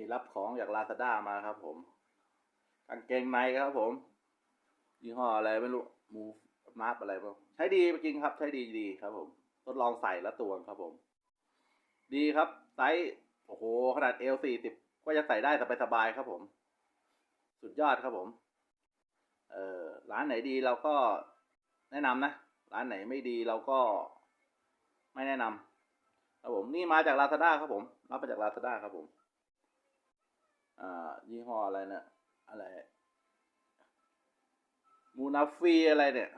นี่รับของจากลาซาด้ามาครับผมกางเกงในครับผม ยี่ห้ออะไรไม่รู้มูฟมาร์อะไรบ้างใช้ดีจริงครับ ใช้ดีดีครับ ผม ทดลองใส่ล้วตัวครับผม ดีครับ ไซส์โอ้โห ขนาดเอลสี่สิบก็ยังใส่ได้สบายสบายครับผม สุดยอดครับผม เออร้านไหนดีเราก็แนะนำนะ ร้านไหนไม่ดีเราก็ไม่แนะนำครับผม นี่มาจากลาซาด้าครับผม รับมาจากลาซาด้าครับผม อ่า ยี่ห้ออะไรเนะี่ยอะไร มูนาฟีอะไรเนี่ย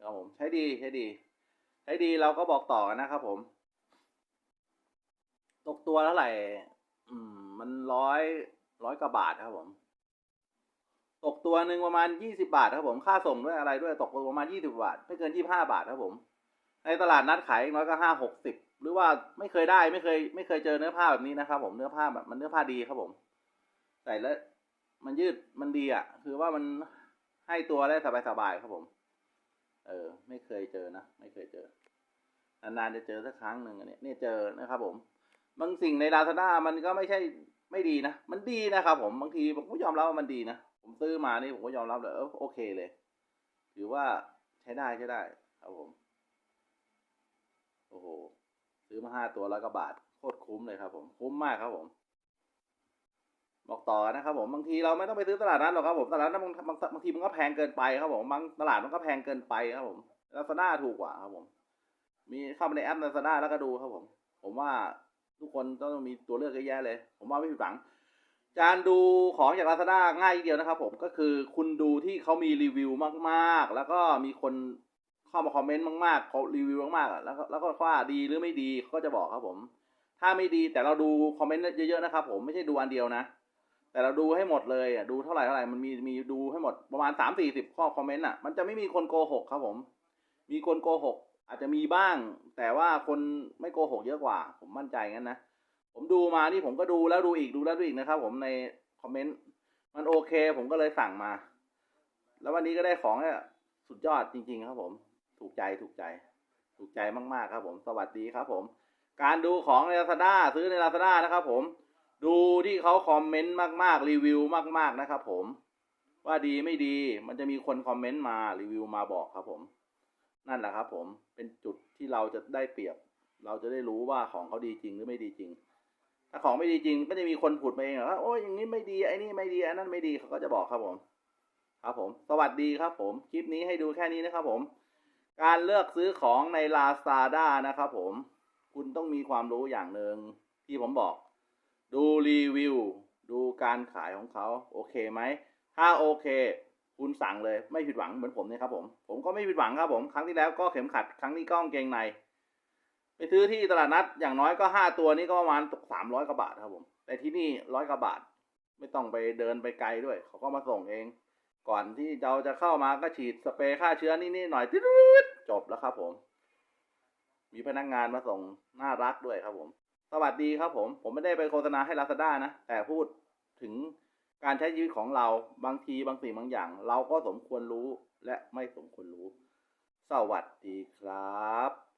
ครับผมใช้ดีใช้ดี ใช้ดีเราก็บอกต่อกันนะครับผม ตกตัวเท่าไหร่ อืม มันร้อยร้อยกว่าบาทครับผม ตกตัวหนึ่งประมาณยี่สิบาทครับผม ค่าส่งด้วยอะไรด้วยตกประมาณยี่สิบาท ไม่เกินยี่ห้าบาทครับผม ในตลาดนัดขายน้อยก็ห้าหกสิบ หรือว่าไม่เคยได้ไม่เคย ไม่เคยเจอเนื้อผ้าแบบนี้นะครับ ผมเนื้อผ้าแบบมันเนื้อผ้าดีครับผมใส่แล้วมันยืดมันดีอะ คือว่ามันให้ตัวได้สบายๆครับผม เออ ไม่เคยเจอนะไม่เคยเจอนานๆจะเจอสักครั้งหนึ่งอันเนี้ยเนี่ยเจอนะครับผมบางสิ่งในลาซาด้ามันก็ไม่ใช่ไม่ดีนะ มันดีนะครับผมบางทีผมก็ยอมรับว่ามันดีนะ ผมซื้อมานี่ผมก็ยอมรับเลยเออโอเคเลย ถือว่าใช้ได้ใช้ได้ครับผม โอ้โห ซื้อมาห้าตัวร้อยกว่าบาทโคตรคุ้มเลยครับผมคุ้มมากครับผม บอกต่อนะครับผมบางทีเราไม่ต้องไปซื้อตลาดนั้นหรอกครับผมตลาดนั้นบางบางบางทีมันก็แพงเกินไปครับผมบางตลาดมันก็แพงเกินไปครับผมลาซาด้าถูกกว่าครับผม มีเข้าไปในแอปลาซาด้าแล้วก็ดูครับผม ผมว่าทุกคนต้องมีตัวเลือกเยอะแยะเลย ผมว่าไม่ผิดหวังการดูของจากลาซาด้าง่ายเดียวนะครับผมก็คือคุณดูที่เขามีรีวิวมากๆ แล้วก็มีคน เข้ามาคอมเมนต์มากๆเขารีวิวมากๆอะแล้วก็แล้วก็ว่าดีหรือไม่ดีเขาก็จะบอกครับผม ถ้าไม่ดีแต่เราดูคอมเมนต์เยอะๆนะครับ ผมไม่ใช่ดูอันเดียวนะ แต่เราดูให้หมดเลยอะดูเท่าไหร่เท่าไหร่มันมีมีดูให้หมดประมาณสามสี่สิบข้อคอมเมนต์อะมันจะไม่มีคนโกหกครับผม มีคนโกหกอาจจะมีบ้าง แต่ว่าคนไม่โกหกเยอะกว่า ผมมั่นใจงั้นนะผมดูมานี่ผมก็ดูแล้วดูอีกดูแล้วดูอีกนะครับ ผมในคอมเมนต์มันโอเค ผมก็เลยสั่งมา แล้ววันนี้ก็ได้ของเนี่ยสุดยอดจริง ๆ ครับผม ถูกใจถูกใจ ถูกใจมาก ๆ ครับผมสวัสดีครับผม การดูของใน Lazada ซื้อใน Lazada นะครับผม ดูที่เขาคอมเมนต์มาก ๆ รีวิวมาก ๆ นะครับผม ว่าดีไม่ดีมันจะมีคนคอมเมนต์มารีวิวมาบอกครับผม นั่นแหละครับผมเป็นจุดที่เราจะได้เปรียบ เราจะได้รู้ว่าของเขาดีจริงหรือไม่ดีจริงถ้าของไม่ดีจริงก็จะมีคนผุดมาเองว่าโอ้ยอย่างนี้ไม่ดีไอ้นี่ไม่ดีอ้นั่นไม่ดีเขาก็จะบอกครับผม ครับผม สวัสดีครับผม คลิปนี้ให้ดูแค่นี้นะครับผม การเลือกซื้อของใน Lazada นะครับผม คุณต้องมีความรู้อย่างหนึ่งที่ผมบอก ดูรีวิว ดูการขายของเขาโอเคไหม ถ้าโอเค คุณสั่งเลยไม่ผิดหวังเหมือนผมเนี่ยครับผม ผมก็ไม่ผิดหวังครับผม ครั้งที่แล้วก็เข็มขัด ครั้งนี้ก็กางเกงใน ไปซื้อที่ตลาดนัดอย่างน้อยก็ห้าตัวนี้ก็ประมาณตกสามร้อยกว่าบาทครับผม แต่ที่นี่ร้อยกว่าบาท ไม่ต้องไปเดินไปไกลด้วย เขาก็มาส่งเอง ก่อนที่เราจะเข้ามาก็ฉีดสเปรย์ฆ่าเชื้อนี่ๆหน่อยติดจบแล้วครับผม มีพนักงานมาส่งน่ารักด้วยครับผม สวัสดีครับผม ผมไม่ได้ไปโฆษณาให้ Lazada นะ แต่พูดถึงการใช้ชีวิตของเราบางทีบางสิ่งบางอย่าง เราก็สมควรรู้และไม่สมควรรู้ สวัสดีครับ